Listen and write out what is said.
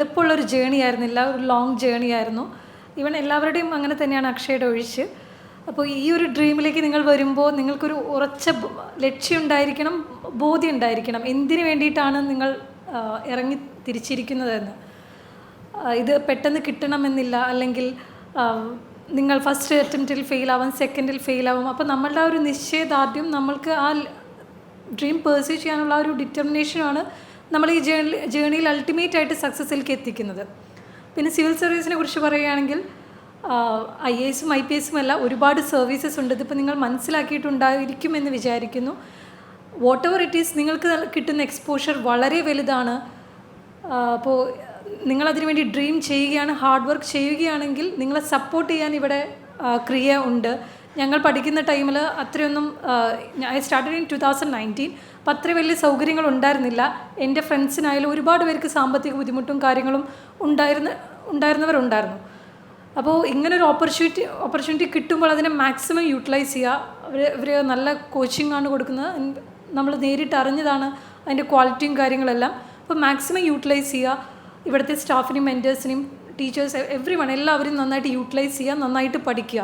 എളുപ്പമുള്ളൊരു journey ആയിരുന്നില്ല ഒരു long journey ആയിരുന്നു. ഇവൻ എല്ലാവരുടെയും അങ്ങനെ തന്നെയാണ് അക്ഷയുടെ ഒഴിച്ച്. അപ്പോൾ ഈ ഒരു ഡ്രീമിലേക്ക് നിങ്ങൾ വരുമ്പോൾ നിങ്ങൾക്കൊരു ഉറച്ച ലക്ഷ്യം ഉണ്ടായിരിക്കണം ബോധ്യം ഉണ്ടായിരിക്കണം. എന്തിനു വേണ്ടിയിട്ടാണ് നിങ്ങൾ ഇറങ്ങി തിരിച്ചിരിക്കുന്നതെന്ന്. ഇത് പെട്ടെന്ന് കിട്ടണമെന്നില്ല അല്ലെങ്കിൽ നിങ്ങൾ ഫസ്റ്റ് അറ്റംപ്റ്റിൽ ഫെയിൽ ആവാം സെക്കൻഡിൽ ഫെയിൽ ആവും. അപ്പോൾ നമ്മളുടെ ആ ഒരു നിശ്ചയദാർഢ്യം നമ്മൾക്ക് ആ ഡ്രീം പേഴ്സ്യൂ ചെയ്യാനുള്ള ആ ഒരു ഡിറ്റർമിനേഷനാണ് നമ്മൾ ഈ ജേണി ജേണിയിൽ അൾട്ടിമേറ്റ് ആയിട്ട് സക്സസ്സിലേക്ക് എത്തിക്കുന്നത്. പിന്നെ സിവിൽ സർവീസിനെ കുറിച്ച് പറയുകയാണെങ്കിൽ ഐ എ എസും ഐ പി എസും അല്ല ഒരുപാട് സർവീസസ് ഉണ്ട്. ഇതിപ്പോൾ നിങ്ങൾ മനസ്സിലാക്കിയിട്ടുണ്ടായിരിക്കുമെന്ന് വിചാരിക്കുന്നു. വാട്ട് എവർ ഇറ്റ് ഈസ് നിങ്ങൾക്ക് കിട്ടുന്ന എക്സ്പോഷർ വളരെ വലുതാണ്. അപ്പോൾ നിങ്ങളതിനു വേണ്ടി ഡ്രീം ചെയ്യുകയാണ് ഹാർഡ് വർക്ക് ചെയ്യുകയാണെങ്കിൽ നിങ്ങളെ സപ്പോർട്ട് ചെയ്യാൻ ഇവിടെ ക്രിയ ഉണ്ട്. ഞങ്ങൾ പഠിക്കുന്ന ടൈമിൽ അത്രയൊന്നും I started in two thousand nineteen അപ്പോൾ അത്ര വലിയ സൗകര്യങ്ങൾ ഉണ്ടായിരുന്നില്ല. എന്റെ ഫ്രണ്ട്സിനായാലും ഒരുപാട് പേർക്ക് സാമ്പത്തിക ബുദ്ധിമുട്ടും കാര്യങ്ങളും ഉണ്ടായിരുന്ന ഉണ്ടായിരുന്നവരുണ്ടായിരുന്നു. അപ്പോൾ ഇങ്ങനെ ഒരു ഓപ്പർച്യൂണിറ്റി ഓപ്പർച്യൂണിറ്റി കിട്ടുമ്പോൾ അതിനെ മാക്സിമം യൂട്ടിലൈസ് ചെയ്യുക. അവർ ഇവർ നല്ല കോച്ചിങ് ആണ് കൊടുക്കുന്നത്. നമ്മൾ നേരിട്ട് അറിഞ്ഞതാണ് അതിന്റെ ക്വാളിറ്റിയും കാര്യങ്ങളെല്ലാം. അപ്പോൾ മാക്സിമം യൂട്ടിലൈസ് ചെയ്യുക. ഇവിടുത്തെ സ്റ്റാഫിനെയും മെന്റേഴ്സിനെയും ടീച്ചേഴ്സ് എവ്രി വൺ എല്ലാവരും നന്നായിട്ട് യൂട്ടിലൈസ് ചെയ്യുക നന്നായിട്ട് പഠിക്കുക.